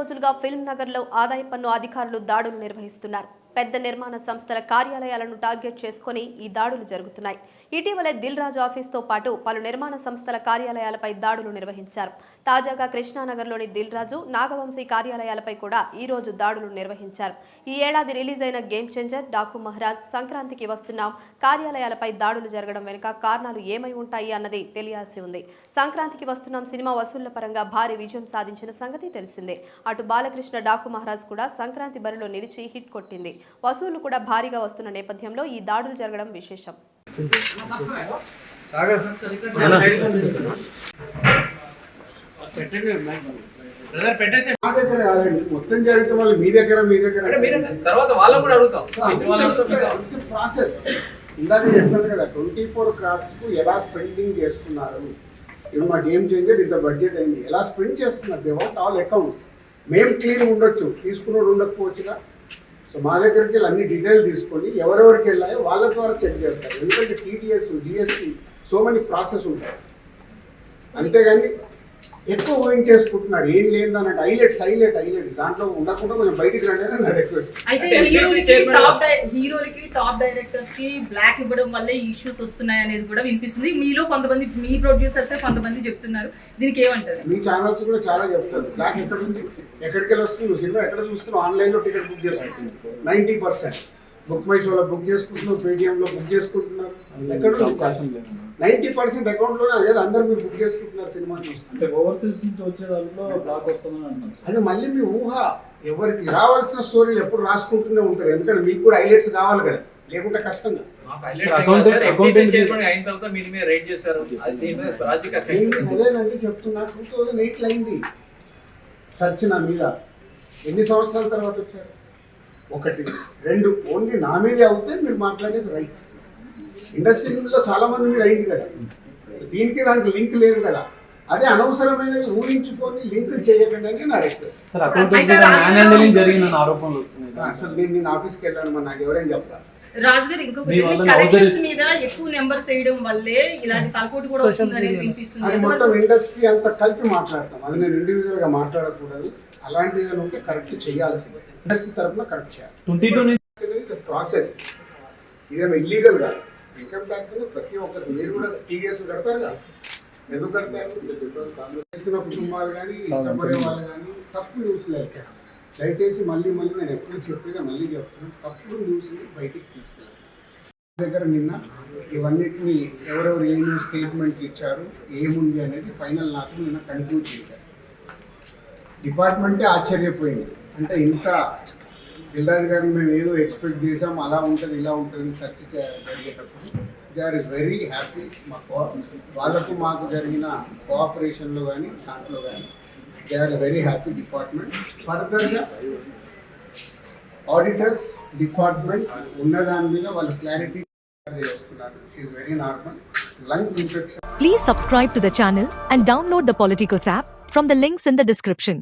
రోజులుగా ఫిల్మ్ నగర్లో ఆదాయ పన్ను అధికారులు దాడులు నిర్వహిస్తున్నారు. పెద్ద నిర్మాణ సంస్థల కార్యాలయాలను టార్గెట్ చేసుకుని ఈ దాడులు జరుగుతున్నాయి. ఇటీవలే దిల్ రాజు ఆఫీస్తో పాటు పలు నిర్మాణ సంస్థల కార్యాలయాలపై దాడులు నిర్వహించారు. తాజాగా కృష్ణానగర్లోని దిల్ రాజు నాగవంశీ కార్యాలయాలపై కూడా ఈ రోజు దాడులు నిర్వహించారు. ఈ ఏడాది రిలీజ్ అయిన గేమ్ చేంజర్ డాకు మహారాజ్ సంక్రాంతికి వస్తున్నాం. కార్యాలయాలపై దాడులు జరగడం వెనుక కారణాలు ఏమై ఉంటాయి అన్నది తెలియాల్సి ఉంది. సంక్రాంతికి వస్తున్నాం సినిమా వసూళ్ళ పరంగా భారీ విజయం సాధించిన సంగతి తెలిసిందే. అటు బాలకృష్ణ డాకు మహారాజ్ కూడా సంక్రాంతి బరిలో నిలిచి హిట్ కొట్టింది. వసూళ్ళు కూడా భారీగా వస్తున్న నేపథ్యంలో ఈ దాడులు జరగడం విశేషం. మొత్తం జరిగితే వాళ్ళు మీ దగ్గర మీ దగ్గర. అంటే మీరు తర్వాత వాళ్ళని కూడా అడుగుతాం. సో అందుకే వాళ్ళని చెప్తున్నా, అడుగుతాం. it's a process. ఇందాక చెప్పాను కదా ట్వంటీ ఫోర్ క్రాఫ్ట్స్కు ఎలా స్పెండింగ్ చేసుకున్నారు? ఇప్పుడు మా గేమ్ చేంజర్ ఇంత బడ్జెట్ అయింది. ఎలా స్పెండ్ చేస్తున్నారు దే వాంట్ ఆల్ అకౌంట్స్ మేము క్లీన్ ఉండొచ్చు. తీసుకున్నోడు ఉండకపోవచ్చుగా. సో మా దగ్గరికి వెళ్ళి అన్ని డీటెయిల్ తీసుకొని ఎవరెవరికి వెళ్ళాయో వాళ్ళ ద్వారా చెక్ చేస్తారు. ఎందుకంటే TDS GST so many process ఉంటాయి. అంతేగాని ఎక్కువ ఊహించేసుకుంటున్నారు ఏం లేదు అన్నట్టు హైలైట్స్ హైలైట్ హైలైట్. దాంట్లో ఉండకుండా కొంచెం బయటికి రండి అని నా రిక్వెస్ట్. హీరోలకి టాప్ డైరెక్టర్స్కి బ్లాక్ ఇవ్వడం వల్లే ఇష్యూస్ వస్తున్నాయి అనేది కూడా వినిపిస్తుంది. మీలో కొంతమంది మీ ప్రొడ్యూసర్స్ కొంతమంది చెప్తున్నారు. దీనికి ఏమంటారు? మీ ఛానల్స్ కూడా చాలా చెప్తారు. బ్లాక్ ఎక్కడ ఉంది ఎక్కడికి వెళ్ళి వస్తుంది సినిమా ఎక్కడ చూస్తున్నావు ఆన్లైన్లో టికెట్ బుక్ చేసుకుంటున్నావు నైన్టీ పర్సెంట్ బుక్ మై షోలో బుక్ చేసుకుంటున్నావు పేటిఎం లో బుక్ చేసుకుంటున్నారు. ఎక్కడ నైన్టీ పర్సెంట్ అకౌంట్లోనే అదే అందరు మీరు బుక్ చేసుకుంటున్నారు సినిమా ఓవర్సీస్ నుంచి వచ్చే దాంట్లో బ్లాక్ వస్తుందని అంటున్నారు. అది మళ్ళీ మీ ఊహ. ఎవరికి రావాల్సిన స్టోరీలు ఎప్పుడు రాసుకుంటూనే ఉంటారు. ఎందుకంటే మీకు కూడా హైలైట్స్ కావాలి కదా. లేకుంటే కష్టంగా. అదేనండి చెప్తున్నా. టూ థౌజండ్ ఎయిట్లో అయింది సర్చ్ నా మీద. ఎన్ని సంవత్సరాల తర్వాత వచ్చారు? ఒకటి. రెండు ఓన్లీ నా మీదే అవుతే మీరు మాట్లాడేది రైట్ ఇండస్ట్రీలో చాలా మంది మీద అయింది కదా. దీనికి దానికి లింక్ లేదు కదా. అదే అనవసరమైనది ఊహించుకొని లింక్ చేయకండి అని నా రిక్వెస్ట్ అసలు నేను నేను ఆఫీస్కి వెళ్ళాను మరి నాకు ఎవరైనా చెప్తారు రాజు గారు ఇంకొకటి కలెక్షన్స్ మీద ఎక్కువ నెంబర్స్ వేయడం వల్లే ఇలాంటి తలపోటు కూడా వస్తుంది అనేది వినిపిస్తుంది. మొత్తం ఇండస్ట్రీ అంతా కలిపి మాట్లాడతాం. అది నేను ఇండివిజువల్గా మాట్లాడకూడదు. ఏదైనా ఉంటే కరెక్ట్ చేయాల్సిందే. ఇండస్ట్రీ తరఫున కరెక్ట్ చేయాలి. ప్రాసెస్ ఇదేమో ఇల్లీగల్గా ఇన్కమ్ ట్యాక్స్ ప్రతి ఒక్కరు మీరు కూడా టీడీఎస్ కడతారుగా ఎందుకు కడతారు? చేసిన కుటుంబాలు కానీ ఇష్టపడే వాళ్ళు కానీ తప్పు న్యూస్ లేదు దయచేసి మళ్ళీ మళ్ళీ నేను ఎప్పుడు చెప్పేది మళ్ళీ చెప్తున్నాను తప్పుడు న్యూస్ని బయటికి తీసుకెళ్ళాలి దగ్గర నిన్న ఇవన్నిటిని ఎవరెవరు ఏమేమి స్టేట్మెంట్ ఇచ్చారు ఏముంది అనేది ఫైనల్ నాకు నిన్న కన్క్లూడ్ చేశారు. డిపార్ట్మెంటే ఆశ్చర్యపోయింది. అంటే ఇంత దిల్రాజు గారిని మేము ఏదో ఎక్స్పెక్ట్ చేసాం అలా ఉంటుంది ఇలా ఉంటుంది సెర్చ్ జరిగేటప్పుడు దే ఆర్ వెరీ హ్యాపీ మా కో వాళ్ళకు మాకు జరిగిన కోఆపరేషన్లో కానీ దాంట్లో కానీ They are very happy department ఫర్దర్గా ఆడిటర్స్ డిపార్ట్మెంట్ ఉన్న దాని మీద వాళ్ళు క్లారిటీ చేస్తున్నారు it very normal lungs infection Please subscribe to the channel and download the Politicos app from the links in the description.